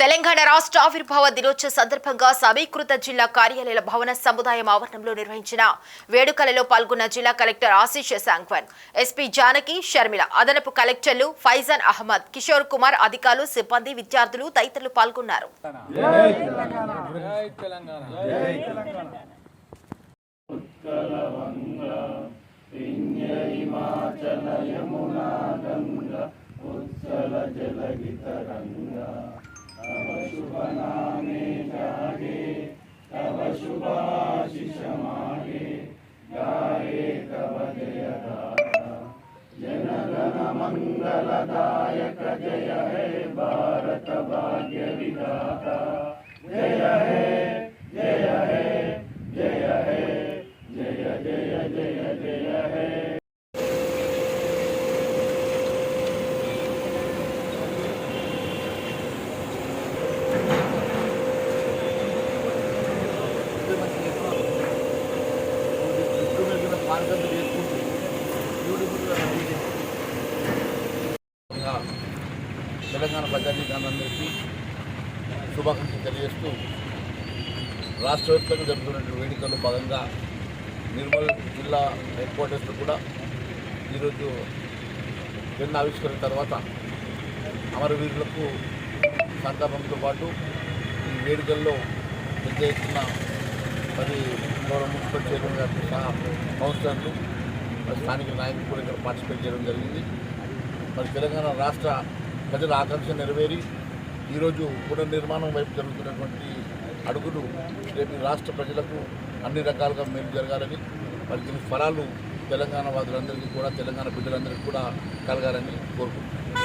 తెలంగాణ రాష్ట్ర ఆవిర్భావ దినోత్సవ సందర్భంగా సమీకృత జిల్లా కార్యాలయాల భవన సముదాయం ఆవరణంలో నిర్వహించిన వేడుకలలో పాల్గొన్న జిల్లా కలెక్టర్ ఆశీష్ సాంగ్వన్ ఎస్పీ జానకి షర్మిల అదనపు కలెక్టర్లు ఫైజాన్ అహ్మద్ కిషోర్ కుమార్ అధికారులు సిబ్బంది విద్యార్థులు తదితరులు పాల్గొన్నారు. ಶುಭಾಶಿಷ ಮಾಡಿ ಗಾಯೇ ಕವಜಯ ಜನಗಣ ಮಂಗಲದಾಯಕ ಜಯ ಹೇ ಭಾರತ ಭಾಗ್ಯ ವಿಧಾತ. ఇంకా తెలంగాణ ప్రజానీకాలందరికీ శుభాకాంక్షలు తెలియజేస్తూ రాష్ట్ర వ్యాప్తంగా జరుగుతున్నటువంటి వేడుకల్లో భాగంగా నిర్మల్ జిల్లా హెడ్ క్వార్టర్స్లో కూడా ఈరోజు జెండా ఆవిష్కరణ తర్వాత అమరవీరులకు సంతాపంతో పాటు ఈ వేడుకల్లో పెద్ద ఎత్తున మరి గౌరవ మున్సిపల్ చైర్మన్ గారితో సహా కౌన్సిలర్లు మరి స్థానిక నాయకులు కూడా ఇక్కడ పార్టిసిపేట్ చేయడం జరిగింది. మరి తెలంగాణ రాష్ట్ర ప్రజల ఆకాంక్ష నెరవేరి ఈరోజు పునర్నిర్మాణం వైపు జరుగుతున్నటువంటి అడుగులు రేపు రాష్ట్ర ప్రజలకు అన్ని రకాలుగా మేలు జరగాలని మరి దీని ఫలాలు తెలంగాణ వాదులందరికీ కూడా తెలంగాణ బిడ్డలందరికీ కూడా కలగాలని కోరుకుంటున్నాను.